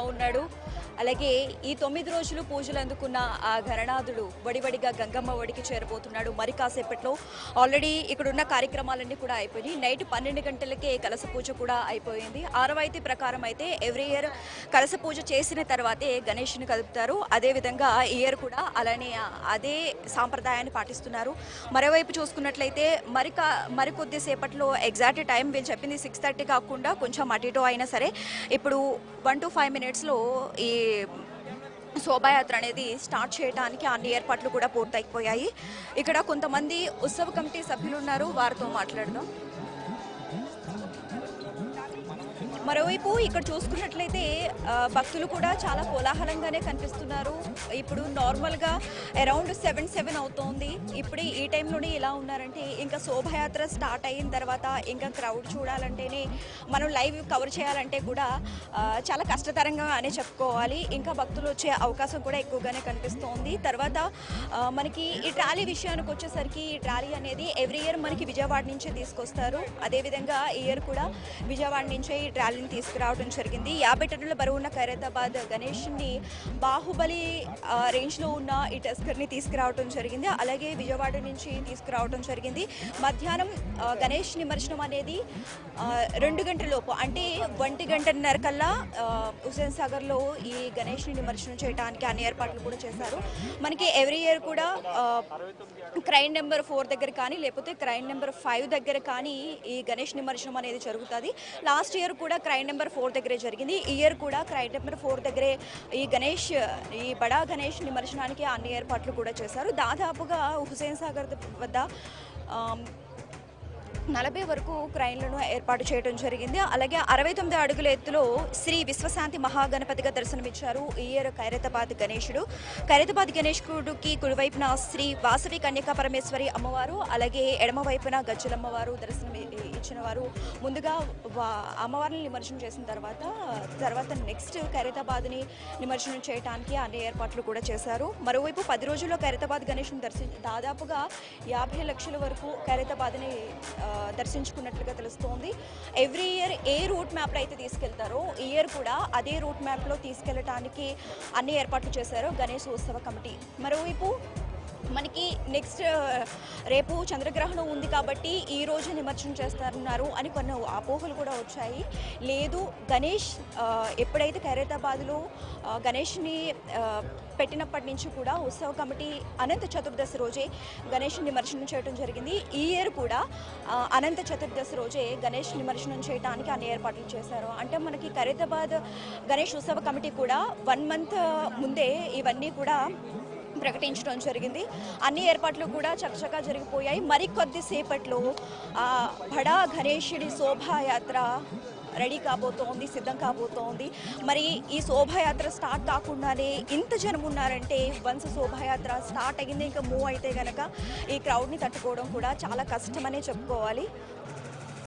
ఉన్నాడు. అలాగే ఈ తొమ్మిది రోజులు పూజలు అందుకున్న ఆ గణనాథుడు వడివడిగా గంగమ్మ ఒడికి చేరబోతున్నాడు. మరి కాసేపట్లో ఆల్రెడీ ఇక్కడ ఉన్న కార్యక్రమాలన్నీ కూడా అయిపోయినాయి. నైట్ పన్నెండు గంటలకే కలస పూజ కూడా అయిపోయింది. ఆరవైతి ప్రకారం అయితే ఎవ్రీ ఇయర్ కలస పూజ చేసిన తర్వాతే గణేష్ని కలుపుతారు అదేవిధంగా ఇయర్ కూడా అలానే అదే సాంప్రదాయాన్ని పాటిస్తున్నారు. మరోవైపు చూసుకున్నట్లయితే మరి మరికొద్ది మరి కొద్దిసేపట్లో ఎగ్జాక్ట్ టైం వీళ్ళు చెప్పింది సిక్స్ థర్టీ కాకుండా కొంచెం అటు ఇటు అయినా సరే. ఇప్పుడు వన్ టు ఫైవ్ మినిట్స్లో ఈ శోభాయాత్ర అనేది స్టార్ట్ చేయడానికి అన్ని ఏర్పాట్లు కూడా పూర్తయిపోయాయి. ఇక్కడ కొంతమంది ఉత్సవ కమిటీ సభ్యులు ఉన్నారు వారితో మాట్లాడదాం. మరోవైపు ఇక్కడ చూసుకున్నట్లయితే భక్తులు కూడా చాలా కోలాహలంగానే కనిపిస్తున్నారు. ఇప్పుడు నార్మల్గా అరౌండ్ సెవెన్ సెవెన్ అవుతోంది. ఇప్పుడు ఈ టైంలోనే ఇలా ఉన్నారంటే ఇంకా శోభయాత్ర స్టార్ట్ అయిన తర్వాత ఇంకా క్రౌడ్ చూడాలంటేనే మనం లైవ్ కవర్ చేయాలంటే కూడా చాలా కష్టతరంగా అనే చెప్పుకోవాలి. ఇంకా భక్తులు వచ్చే అవకాశం కూడా ఎక్కువగానే కనిపిస్తోంది. తర్వాత మనకి ఈ ట్రాలీ విషయానికి వచ్చేసరికి ఈ ట్రాలీ అనేది ఎవ్రీ ఇయర్ మనకి విజయవాడ నుంచే తీసుకొస్తారు. అదేవిధంగా ఈ ఇయర్ కూడా విజయవాడ నుంచే ఈ ట్రాలీ బాహుబలిని తీసుకురావడం జరిగింది. యాభై టన్నుల బరువున్న ఖైరతాబాద్ గణేష్ని బాహుబలి రేంజ్లో ఉన్న ఈ టెస్కర్ని తీసుకురావడం జరిగింది. అలాగే విజయవాడ నుంచి తీసుకురావడం జరిగింది. మధ్యాహ్నం గణేష్ నిమజ్జనం అనేది రెండు గంటల లోపు అంటే ఒంటి గంటన్నర కల్లా హుసేన్ సాగర్లో ఈ గణేష్ని నిమజ్జనం చేయడానికి అన్ని ఏర్పాట్లు కూడా చేశారు. మనకి ఎవ్రీ ఇయర్ కూడా క్రైమ్ నెంబర్ ఫోర్ దగ్గర కానీ లేకపోతే క్రైమ్ నెంబర్ ఫైవ్ దగ్గర కానీ ఈ గణేష్ నిమజ్జనం అనేది జరుగుతుంది. లాస్ట్ ఇయర్ కూడా క్రైమ్ నెంబర్ ఫోర్ దగ్గరే జరిగింది. ఈ ఇయర్ కూడా క్రైమ్ నెంబర్ ఫోర్ దగ్గరే ఈ గణేష్ ఈ బడా గణేష్ నిమజ్జనానికి అన్ని ఏర్పాట్లు కూడా చేశారు. దాదాపుగా హుసేన్ సాగర్ వద్ద నలభై వరకు క్రైన్లను ఏర్పాటు చేయడం జరిగింది. అలాగే అరవై తొమ్మిది అడుగుల ఎత్తులో శ్రీ విశ్వశాంతి మహాగణపతిగా దర్శనమిచ్చారు ఈ ఇయర్ ఖైరతాబాద్ గణేశుడు ఖైరతాబాద్ గణేశుడికి కుడివైపున శ్రీ వాసవి కన్యకా పరమేశ్వరి అమ్మవారు అలాగే ఎడమవైపున గజ్జలమ్మవారు దర్శనం ఇచ్చిన వారు ముందుగా వా- అమ్మవారిని నిమజ్జనం చేసిన తర్వాత తర్వాత నెక్స్ట్ ఖైరతాబాద్ని నిమజ్జనం చేయడానికి అన్ని ఏర్పాట్లు కూడా చేశారు. మరోవైపు పది రోజుల్లో ఖైరతాబాద్ గణేష్ని దర్శించి దాదాపుగా యాభై లక్షల వరకు ఖైరతాబాద్ని దర్శించుకున్నట్లుగా తెలుస్తోంది. ఎవ్రీ ఇయర్ ఏ రూట్ మ్యాప్లో అయితే తీసుకెళ్తారో ఈ ఇయర్ కూడా అదే రూట్ మ్యాప్లో తీసుకెళ్ళటానికి అన్ని ఏర్పాట్లు చేశారు గణేష్ ఉత్సవ కమిటీ. మరోవైపు మనకి నెక్స్ట్ రేపు చంద్రగ్రహణం ఉంది కాబట్టి ఈ రోజు నిమజ్జనం చేస్తున్నారు అని కొన్ని అపోహలు కూడా వచ్చాయి. లేదు గణేష్ ఎప్పుడైతే ఖైరతాబాద్లో గణేష్ని పెట్టినప్పటి నుంచి కూడా ఉత్సవ కమిటీ అనంత చతుర్దశి రోజే గణేష్ నిమజ్జనం చేయడం జరిగింది. ఈ ఇయర్ కూడా అనంత చతుర్దశి రోజే గణేష్ నిమజ్జనం చేయడానికి అన్ని ఏర్పాట్లు చేశారు. అంటే మనకి ఖైరతాబాద్ గణేష్ ఉత్సవ కమిటీ కూడా వన్ మంత్ ముందే ఇవన్నీ కూడా ప్రకటించడం జరిగింది. అన్ని ఏర్పాట్లు కూడా చకచకా జరిగిపోయాయి. మరి కొద్దిసేపట్లో ఆ బడా గణేశుడి శోభాయాత్ర రెడీ కాబోతోంది సిద్ధం కాబోతోంది. మరి ఈ శోభాయాత్ర స్టార్ట్ కాకుండానే ఇంత జనం ఉన్నారంటే వన్స్ శోభాయాత్ర స్టార్ట్ అయింది ఇంకా మూవ్ అయితే కనుక ఈ క్రౌడ్ని తట్టుకోవడం కూడా చాలా కష్టమనే చెప్పుకోవాలి.